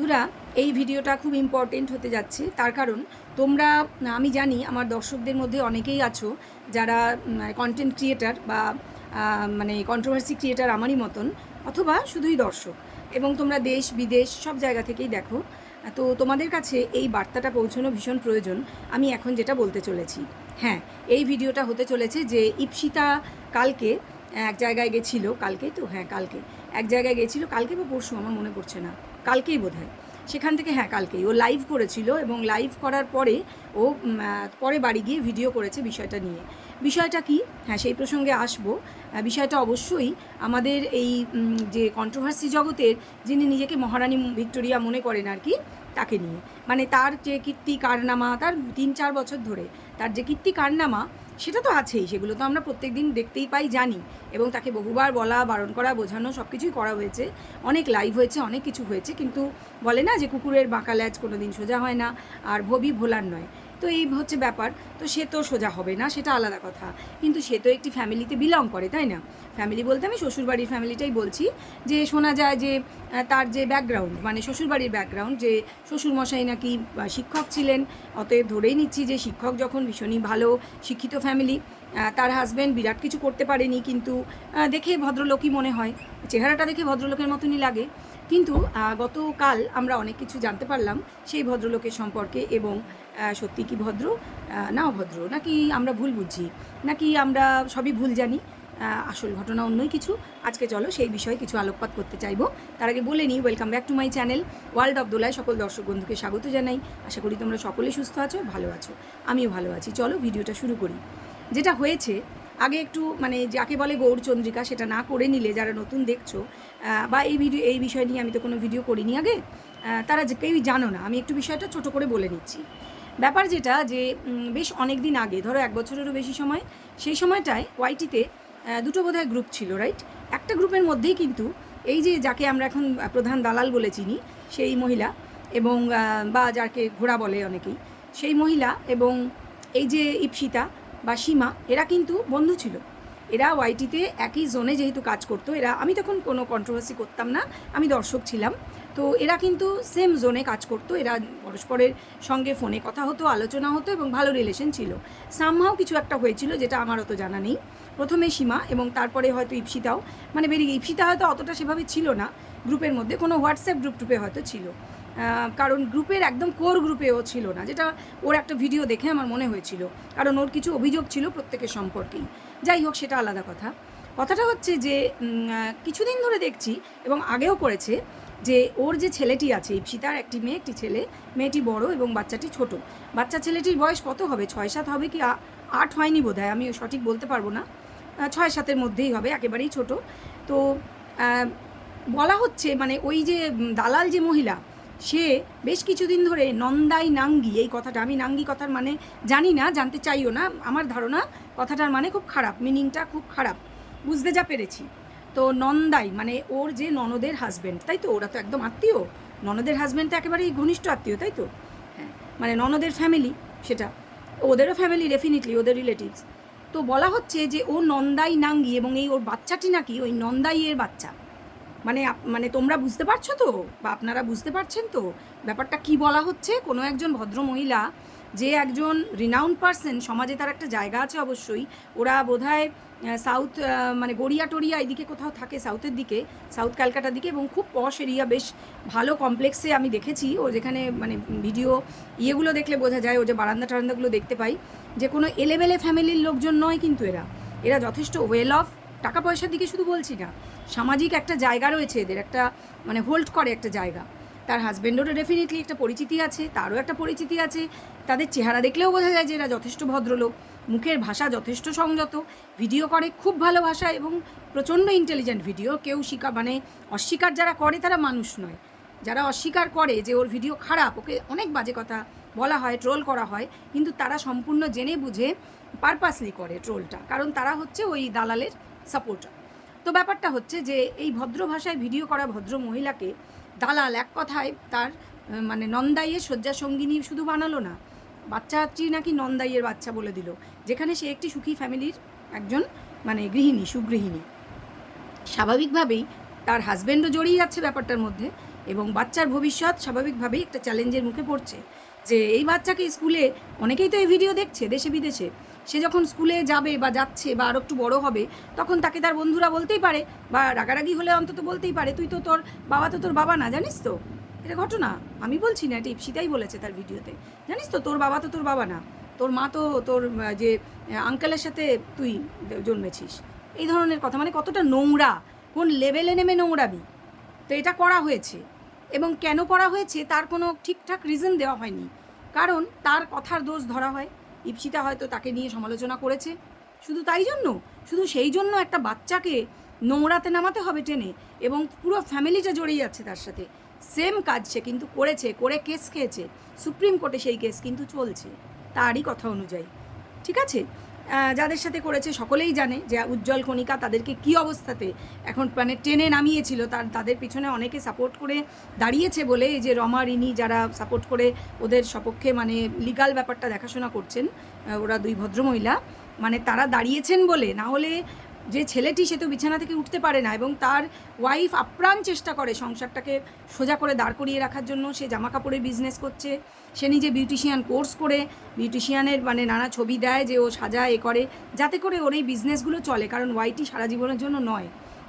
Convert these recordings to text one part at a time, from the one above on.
বন্ধুরা, এই ভিডিওটা খুব ইম্পর্টেন্ট হতে যাচ্ছে। তার কারণ, তোমরা, আমি জানি আমার দর্শকদের মধ্যে অনেকেই আছো যারা কন্টেন্ট ক্রিয়েটার বা মানে কন্ট্রোভার্সি ক্রিয়েটার আমারই মতন, অথবা শুধুই দর্শক। এবং তোমরা দেশ, বিদেশ, সব জায়গা থেকেই দেখো। তো তোমাদের কাছে এই বার্তাটা পৌঁছানো ভীষণ প্রয়োজন, আমি এখন যেটা বলতে চলেছি। হ্যাঁ এই ভিডিওটা হতে চলেছে যে ইপসিতা কালকে এক জায়গায় গেছিল, কালকে তো? হ্যাঁ কালকে। এক জায়গায় গেছিল, কালকে বা পরশু, আমার মনে পড়ছে না। কালকেই বোধ হয় সেখান থেকে হ্যাঁ কালকেই। ও লাইভ করেছিল এবং লাইভ করার পরে ও পরে বাড়ি গিয়ে ভিডিও করেছে বিষয়টা নিয়ে। বিষয়টা কি? হ্যাঁ সেই প্রসঙ্গে আসব। বিষয়টা অবশ্যই আমাদের এই যে কন্ট্রোভার্সি জগতের যিনি নিজেকে মহারানী ভিক্টোরিয়া মনে করেন আর কি, তাকে নিয়ে। মানে তার যে কীর্তি কারনামা, তার তিন চার বছর ধরে তার যে কীর্তি কারনামা সেটা তো আছেই, সেগুলো তো আমরা প্রত্যেক দিন দেখতেই পাই, জানি। এবং তাকে বহুবার বলা, বারণ করা, বোঝানো সব কিছুই করা হয়েছে। অনেক লাইভ হয়েছে, অনেক কিছু হয়েছে, কিন্তু বলে না যে কুকুরের বাঁকা ল্যাজ কোনো দিন সোজা হয় না, আর ভবি ভোলার নয়। তো এই হচ্ছে ব্যাপার। তো সে তো সোজা হবে না, সেটা আলাদা কথা। কিন্তু সে তো একটি ফ্যামিলিতে বিলং করে, তাই না? ফ্যামিলি বলতে আমি শ্বশুরবাড়ির ফ্যামিলিটাই বলছি। যে শোনা যায় যে তার যে ব্যাকগ্রাউন্ড মানে শ্বশুরবাড়ির ব্যাকগ্রাউন্ড যে শ্বশুরমশাই নাকি শিক্ষক ছিলেন, অতএব ধরেই নিচ্ছি যে শিক্ষক যখন ভীষণই ভালো, শিক্ষিত ফ্যামিলি তার হাজব্যান্ড বিরাট কিছু করতে পারেনি, কিন্তু দেখে ভদ্রলোকই মনে হয়। চেহারাটা দেখে ভদ্রলোকের মতনই লাগে। কিন্তু গতকাল আমরা অনেক কিছু জানতে পারলাম সেই ভদ্রলোকের সম্পর্কে এবং সত্যি কি ভদ্র না অভদ্র নাকি আমরা ভুল বুঝছি নাকি আমরা সবই ভুল জানি আসল ঘটনা অন্যই কিছু। আজকে চলো সেই বিষয়ে কিছু আলোকপাত করতে চাইব। তার আগে বলে নিই welcome back to my channel world of দোলায় সকল দর্শক বন্ধুকে স্বাগত জানাই। আশা করি তোমরা সকলেই সুস্থ আছো, ভালো আছো। আমিও ভালো আছি। চলো ভিডিওটা শুরু করি। যেটা হয়েছে আগে একটু মানে যাকে বলে গৌরচন্দ্রিকা, সেটা না করে নিলে যারা নতুন দেখছ বা এই ভিডিও, এই বিষয় নিয়ে আমি তো কোনো ভিডিও করিনি আগে তারা কেউই জানো না, আমি একটু বিষয়টা ছোট করে বলে নিচ্ছি। ব্যাপার যেটা যে বেশ অনেক দিন আগে, ধরো এক বছরেরও বেশি সময়, সেই সময়টায় ওয়াইটিতে দুটো বোধহয় গ্রুপ ছিল রাইট একটা গ্রুপের মধ্যেই কিন্তু এই যে যাকে আমরা এখন প্রধান দালাল বলে চিনি, সেই মহিলা এবং বা যাকে ঘোড়া বলে অনেকেই, সেই মহিলা এবং এই যে ইপসিতা বা সীমা, এরা কিন্তু বন্ধু ছিল। এরা ওয়াইটিতে একই জোনে যেহেতু কাজ করতো, এরা, আমি তখন কোনো কন্ট্রোভার্সি করতাম না, আমি দর্শক ছিলাম। তো এরা কিন্তু সেম জোনে কাজ করতো, এরা পরস্পরের সঙ্গে ফোনে কথা হতো, আলোচনা হতো এবং ভালো রিলেশন ছিল। সামহাও কিছু একটা হয়েছিল যেটা আমার অত জানা নেই। প্রথমে সীমা এবং তারপরে হয়তো ইপসিতাও। মানে বেরিয়ে ইপসিতা হয়তো অতটা সেভাবে ছিল না। গ্রুপের মধ্যে কোনো হোয়াটসঅ্যাপ গ্রুপ টুপে হয়তো ছিল। কারণ গ্রুপের একদম কোর গ্রুপেও ছিল না, যেটা ওর একটা ভিডিও দেখে আমার মনে হয়েছিল। কারণ ওর কিছু অভিযোগ ছিল প্রত্যেকের সম্পর্কেই। যাই হোক, সেটা আলাদা কথা। কথাটা হচ্ছে যে কিছুদিন ধরে দেখছি এবং আগেও করেছে যে, ওর যে ছেলেটি আছে ইপসিতার একটি মেয়ে, একটি ছেলে, মেয়েটি বড় এবং বাচ্চাটি ছোট। বাচ্চা ছেলেটির বয়স কত হবে? ছয় সাত হবে কি? আট হয়নি বোধ আমি সঠিক বলতে পারব না। ছয় সাতের মধ্যেই হবে, একেবারেই ছোট। তো বলা হচ্ছে মানে ওই যে দালাল যে মহিলা সে বেশ কিছুদিন ধরে নন্দাই নাঙ্গি, এই কথাটা, আমি নাঙ্গি কথার মানে জানি না, জানতে চাইও না, আমার ধারণা কথাটার মানে খুব খারাপ মিনিংটা খুব খারাপ, বুঝতে যা পেরেছি। তো নন্দাই মানে ওর যে ননদের হাজব্যান্ড তাই তো? ওরা তো একদম আত্মীয়, ননদের হাজব্যান্ড তো একেবারেই ঘনিষ্ঠ আত্মীয়, তাই তো? হ্যাঁ মানে ননদের ফ্যামিলি সেটা, ওদেরও ফ্যামিলি ডেফিনেটলি ওদের রিলেটিভস তো বলা হচ্ছে যে ও নন্দাই নাঙ্গি এবং এই ওর বাচ্চাটি নাকি, ওই নন্দাইয়ের বাচ্চা মানে মানে তোমরা বুঝতে পারছ তো? বা আপনারা বুঝতে পারছেন তো? ব্যাপারটা কি বলা হচ্ছে? কোনো একজন ভদ্র মহিলা যে একজন রিনাউন্ড পার্সন সমাজে তার একটা জায়গা আছে অবশ্যই, ওরা বোধহয় সাউথ মানে গড়িয়া টরিয়া এদিকে কোথাও থাকে সাউথের দিকে সাউথ ক্যালকাটার দিকে, এবং খুব পশ এরিয়া বেশ ভালো কমপ্লেক্সে আমি দেখেছি। ও যেখানে মানে ভিডিও ইয়েগুলো দেখলে বোঝা যায়, ও যে বারান্দা টারান্দাগুলো দেখতে পাই। যে কোনো এলেবেলে ফ্যামিলির লোকজন নয় কিন্তু এরা। এরা যথেষ্ট ওয়েল অফ টাকা পয়সার দিকে শুধু বলছি না, সামাজিক একটা জায়গা রয়েছে এদের, একটা মানে হোল্ড করে একটা জায়গা। তার হাজব্যান্ডেরও ডেফিনেটলি একটা পরিচিতি আছে, তারও একটা পরিচিতি আছে, তাদের চেহারা দেখলেও বোঝা যায় যে এরা যথেষ্ট ভদ্রলোক, মুখের ভাষা যথেষ্ট সংযত ভিডিও করে খুব ভালো ভাষা এবং প্রচণ্ড ইন্টেলিজেন্ট ভিডিও কেউ স্বীকার মানে অস্বীকার যারা করে তারা মানুষ নয়। যারা অস্বীকার করে যে ওর ভিডিও খারাপ, ওকে অনেক বাজে কথা বলা হয় ট্রোল করা হয়, কিন্তু তারা সম্পূর্ণ জেনে বুঝে পারপাসলি করে ট্রোলটা কারণ তারা হচ্ছে ওই দালালের সাপোর্টার। তো ব্যাপারটা হচ্ছে যে এই ভদ্র ভাষায় ভিডিও করা ভদ্র মহিলাকে দালাল এক কথায় তার মানে নন্দাইয়ের শয্যা সঙ্গিনী শুধু বানালো না বাচ্চাটি নাকি নন্দাইয়ের বাচ্চা বলে দিল, যেখানে সে একটি সুখী ফ্যামিলির একজন মানে গৃহিণী, সুগৃহিণী। স্বাভাবিকভাবেই তার হাজব্যান্ডও জড়িয়ে যাচ্ছে ব্যাপারটার মধ্যে এবং বাচ্চার ভবিষ্যৎ স্বাভাবিকভাবেই একটা চ্যালেঞ্জের মুখে পড়ছে। যে এই বাচ্চাকে স্কুলে অনেকেই তো এই ভিডিও দেখছে, দেশে বিদেশে। সে যখন স্কুলে যাবে বা যাচ্ছে বা আরও একটু বড় হবে, তখন তাকে তার বন্ধুরা বলতেই পারে বা রাগারাগি হলে অন্তত বলতেই পারে, তুই তো তোর বাবা তো তোর বাবা না, জানিস তো? এটা ঘটনা। আমি বলছি না, এটা ইপসিতাই বলেছে তার ভিডিওতে জানিস তো, তোর বাবা তো তোর বাবা না। তোর মা তো তোর যে আঙ্কেলের সাথে তুই জন্মেছিস। এই ধরনের কথা। মানে কতটা নোংরা, কোন লেভেলে নেমে নোংরাবি তো এটা করা হয়েছে। এবং কেন করা হয়েছে তার কোনো ঠিকঠাক রিজন দেওয়া হয়নি। কারণ তার কথার দোষ ধরা হয়। ইপসিতা হয়তো তাকে নিয়ে সমালোচনা করেছে। শুধু তাই জন্য? শুধু সেই জন্য একটা বাচ্চাকে নোংরাতে নামাতে হবে টেনে এবং পুরো ফ্যামিলিটা জড়িয়ে যাচ্ছে তার সাথে। সেম কাজ সে কিন্তু করেছে, করে কেস খেয়েছে। সুপ্রিম কোর্টে সেই কেস কিন্তু চলছে, তারই কথা অনুযায়ী। ঠিক আছে? যাদের সাথে করেছে সকলেই জানে যে উজ্জ্বল কণিকা তাদেরকে কি অবস্থাতে এখন মানে টেনে নামিয়েছিল, তার, তাদের পিছনে অনেকে সাপোর্ট করে দাঁড়িয়েছে বলে এই যে রমা, রিনি যারা সাপোর্ট করে ওদের সপক্ষে মানে লিগাল ব্যাপারটা দেখাশোনা করছেন ওরা দুই ভদ্রমহিলা মানে তারা দাঁড়িয়েছেন বলে, না হলে যে ছেলেটি সে তো বিছানা থেকে উঠতে পারে না এবং তার ওয়াইফ আপ্রাণ চেষ্টা করে সংসারটাকে সোজা করে দাঁড় করিয়ে রাখার জন্য। সে জামা কাপড়ের বিজনেস করছে। সে নিজে বিউটিশিয়ান কোর্স করে। বিউটিশিয়ানের মানে নানা ছবি দেয় যে ও সাজায়, এ করে। যাতে করে ওর এই বিজনেসগুলো চলে, কারণ ওয়াইটি সারা জীবনের জন্য নয়।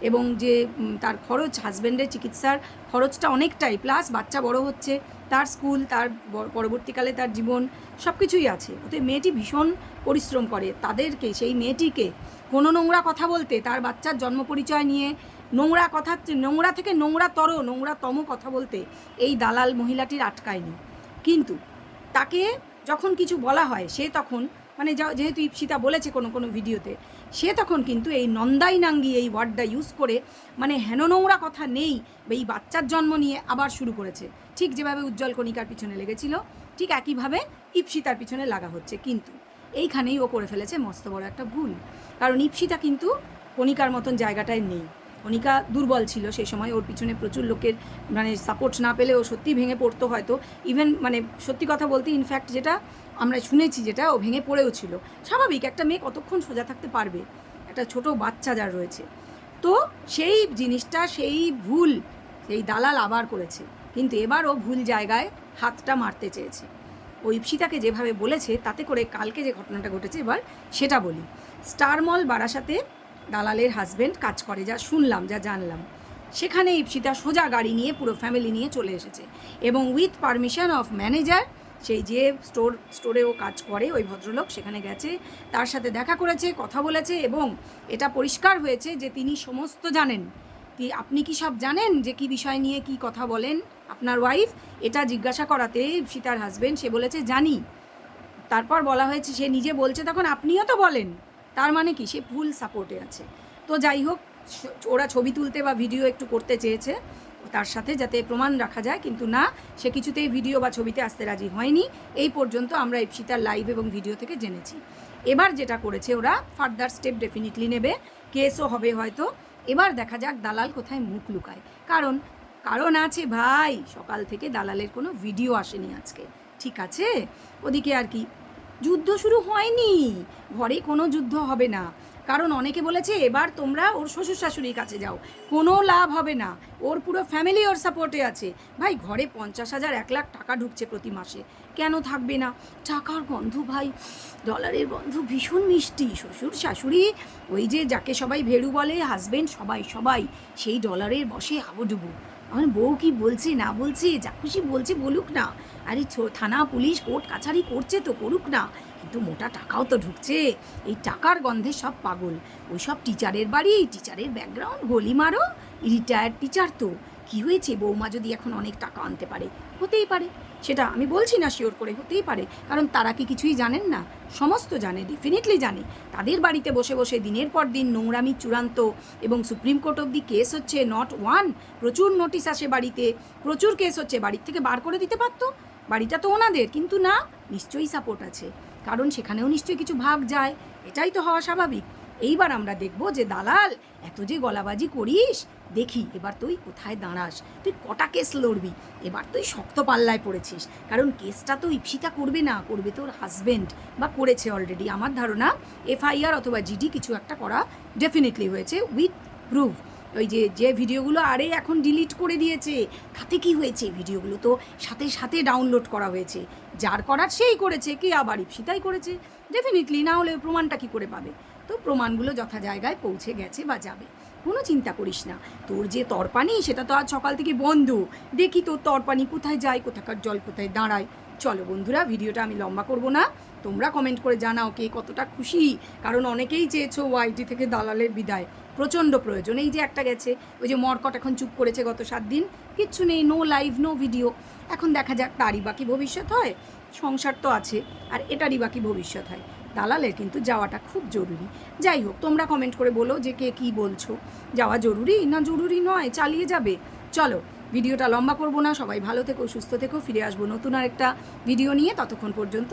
এবং যে তার খরচ হাজব্যান্ডের চিকিৎসার খরচটা অনেকটাই প্লাস বাচ্চা বড় হচ্ছে, তার স্কুল তার পরবর্তীকালে তার জীবন সব কিছুই আছে। ওতে মেয়েটি ভীষণ পরিশ্রম করে। তাদেরকে, সেই মেয়েটিকে কোনো নোংরা কথা বলতে, তার বাচ্চার জন্ম পরিচয় নিয়ে নোংরা কথা, নোংরা থেকে নোংরা তর নোংরাতম কথা বলতে এই দালাল মহিলাটির আটকায়নি। কিন্তু তাকে যখন কিছু বলা হয়, সে তখন মানে যেহেতু ইপসিতা বলেছে কোনো কোনো ভিডিওতে, সে তখন কিন্তু এই নন্দাই নাঙ্গি এই ওয়ার্ডটা ইউজ করে মানে হেন নোংরা কথা নেই, বা এই বাচ্চার জন্ম নিয়ে আবার শুরু করেছে। ঠিক যেভাবে উজ্জ্বল কণিকার পিছনে লেগেছিল, ঠিক একইভাবে ইপসিতার পিছনে লাগা হচ্ছে। কিন্তু এইখানেই ও করে ফেলেছে, মস্ত বড় একটা ভুল। কারণ ইপসিতা কিন্তু কণিকার মতন জায়গাটায় নেই। কণিকা দুর্বল ছিল সেই সময়, ওর পিছনে প্রচুর লোকের মানে সাপোর্ট না পেলে ও সত্যি ভেঙে পড়তো হয়তো। ইভেন মানে সত্যি কথা বলতে ইনফ্যাক্ট যেটা আমরা শুনেছি যেটা, ও ভেঙে পড়েও ছিল। স্বাভাবিক, একটা মেয়ে কতক্ষণ সোজা থাকতে পারবে? একটা ছোট বাচ্চা যার রয়েছে। তো সেই জিনিসটা, সেই ভুল, সেই দালাল আবার করেছে। কিন্তু এবার ও ভুল জায়গায় হাতটা মারতে চেয়েছে। ও ইপসিতাকে যেভাবে বলেছে, তাতে করে কালকে যে ঘটনাটা ঘটেছে, এবার সেটা বলি। স্টার মল বারাসাতে দালালের হাজবেন্ড কাজ করে, যা শুনলাম, যা জানলাম। সেখানে ইপসিতা সোজা গাড়ি নিয়ে পুরো ফ্যামিলি নিয়ে চলে এসেছে এবং উইথ পারমিশন অফ ম্যানেজার সেই যে স্টোর স্টোরে ও কাজ করে, ওই ভদ্রলোক সেখানে গেছে, তার সাথে দেখা করেছে, কথা বলেছে এবং এটা পরিষ্কার হয়েছে যে তিনি সমস্ত জানেন। আপনি কি সব জানেন যে কি বিষয় নিয়ে কি কথা বলেন? আপনার ওয়াইফ এটা জিজ্ঞাসা করাতে সীতার হাজবেন্ড সে বলেছে, জানি। তারপর বলা হয়েছে, সে নিজে বলছে, তখন আপনিও তো বলেন। তার মানে কি? সে ফুল সাপোর্টে আছে। তো যাই হোক ওরা ছবি তুলতে বা ভিডিও একটু করতে চেয়েছে, তার সাথে যাতে প্রমাণ রাখা যায়, কিন্তু না, সে কিছুতেই ভিডিও বা ছবিতে আসতে রাজি হয়নি। এই পর্যন্ত আমরা ইপসিতার লাইভ এবং ভিডিও থেকে জেনেছি। এবার যেটা করেছে ওরা ফার্দার স্টেপ ডেফিনেটলি নেবে। কেসও হবে হয়তো। এবার দেখা যাক, দালাল কোথায় মুখ লুকায়। কারণ কারণ আছে ভাই, সকাল থেকে দালালের কোনো ভিডিও আসেনি আজকে। ঠিক আছে? ওদিকে আর কি। যুদ্ধ শুরু হয়নি। ঘরে কোনো যুদ্ধ হবে না। কারণ অনেকে বলেছে, এবার তোমরা ওর শ্বশুর শাশুড়ির কাছে যাও। কোনো লাভ হবে না। ওর পুরো ফ্যামিলি ওর সাপোর্টে আছে। ভাই, ঘরে পঞ্চাশ হাজার, এক লাখ টাকা ঢুকছে প্রতি মাসে। কেন থাকবে না? টাকার গন্ধ ভাই। ডলারের গন্ধ ভীষণ মিষ্টি। শ্বশুর, শাশুড়ি, ওই যে যাকে সবাই ভেড়ু বলে হাজবেন্ড সবাই সবাই, সেই ডলারের বসে হাবুডুবু। আমার বউ কি বলছে, না বলছে, যা খুশি বলছে বলুক না। আরে থানা, পুলিশ, কোর্ট, কাছারি করছে তো করুক না। কিন্তু মোটা টাকাও তো ঢুকছে। এই টাকার গন্ধে সব পাগল। ওই সব টিচারের বাড়ি টিচারের ব্যাকগ্রাউন্ড গলি মারো। রিটায়ার্ড টিচার তো। কি হয়েছে, বৌমা যদি এখন অনেক টাকা আনতে পারে? হতেই পারে। সেটা আমি বলছি না শিওর করে, হতেই পারে। কারণ তারা কি কিছুই জানেন না? সমস্ত জানে ডেফিনেটলি জানে। তাদের বাড়িতে বসে বসে দিনের পর দিন নোংরামি চূড়ান্ত এবং সুপ্রিম কোর্ট অব্দি কেস হচ্ছে নট ওয়ান প্রচুর নোটিশ আসে বাড়িতে, প্রচুর কেস হচ্ছে। বাড়ির থেকে বার করে দিতে পারতো? বাড়িটা তো ওনাদের, কিন্তু না, নিশ্চয়ই সাপোর্ট আছে। কারণ সেখানেও নিশ্চয়ই কিছু ভাগ যায়। এটাই তো হওয়া স্বাভাবিক। এইবার আমরা দেখব যে দালাল, এত যে গলাবাজি করিস, দেখি এবার তুই কোথায় দাঁড়াস? তুই কটা কেস লড়বি? এবার তুই শক্ত পাল্লায় পড়েছিস। কারণ কেসটা তো ইপসিতা করবে না, করবে তোর হাজব্যান্ড বা করেছে অলরেডি আমার ধারণা, এফআইআর অথবা জিডি কিছু একটা করা ডেফিনেটলি হয়েছে উইথ প্রুফ ওই যে যে ভিডিওগুলো আরে এখন ডিলিট করে দিয়েছে, তাতে কি হয়েছে? ভিডিওগুলো তো সাথে সাথে ডাউনলোড করা হয়েছে। যার করার সেই করেছে, কে আবার ইপসিতাই করেছে? ডেফিনেটলি না হলে প্রমাণটা কি করে পাবে? তো প্রমাণগুলো যথা জায়গায় পৌঁছে গেছে বা যাবে। কোনো চিন্তা করিস না। তোর যে তরপানি, সেটা তো আজ সকাল থেকে বন্ধ। দেখি তোর তরপানি কোথায় যায়, কোথাকার জল কোথায় দাঁড়ায়। চলো বন্ধুরা, ভিডিওটা আমি লম্বা করব না। তোমরা কমেন্ট করে জানাও কে কতটা খুশি। কারণ অনেকেই চেয়েছো ওয়াইটি থেকে দালালের বিদায়। প্রচণ্ড প্রয়োজন। এই যে একটা গেছে, ওই যে মরকট এখন চুপ করেছে গত সাত দিন। কিচ্ছু নেই নো লাইভ নো ভিডিও এখন দেখা যাক তারই বাকি ভবিষ্যৎ হয়। সংসার তো আছে, আর এটারই বাকি ভবিষ্যৎ হয়। দালালের কিন্তু যাওয়াটা খুব জরুরি। যাই হোক, তোমরা কমেন্ট করে বলো যে কে কী বলছো। যাওয়া জরুরি না জরুরি নয়, চালিয়ে যাবে। চলো, ভিডিওটা লম্বা করব না, সবাই ভালো থেকো, সুস্থ থেকো, ফিরে আসব নতুন আর একটা ভিডিও নিয়ে। ততক্ষণ পর্যন্ত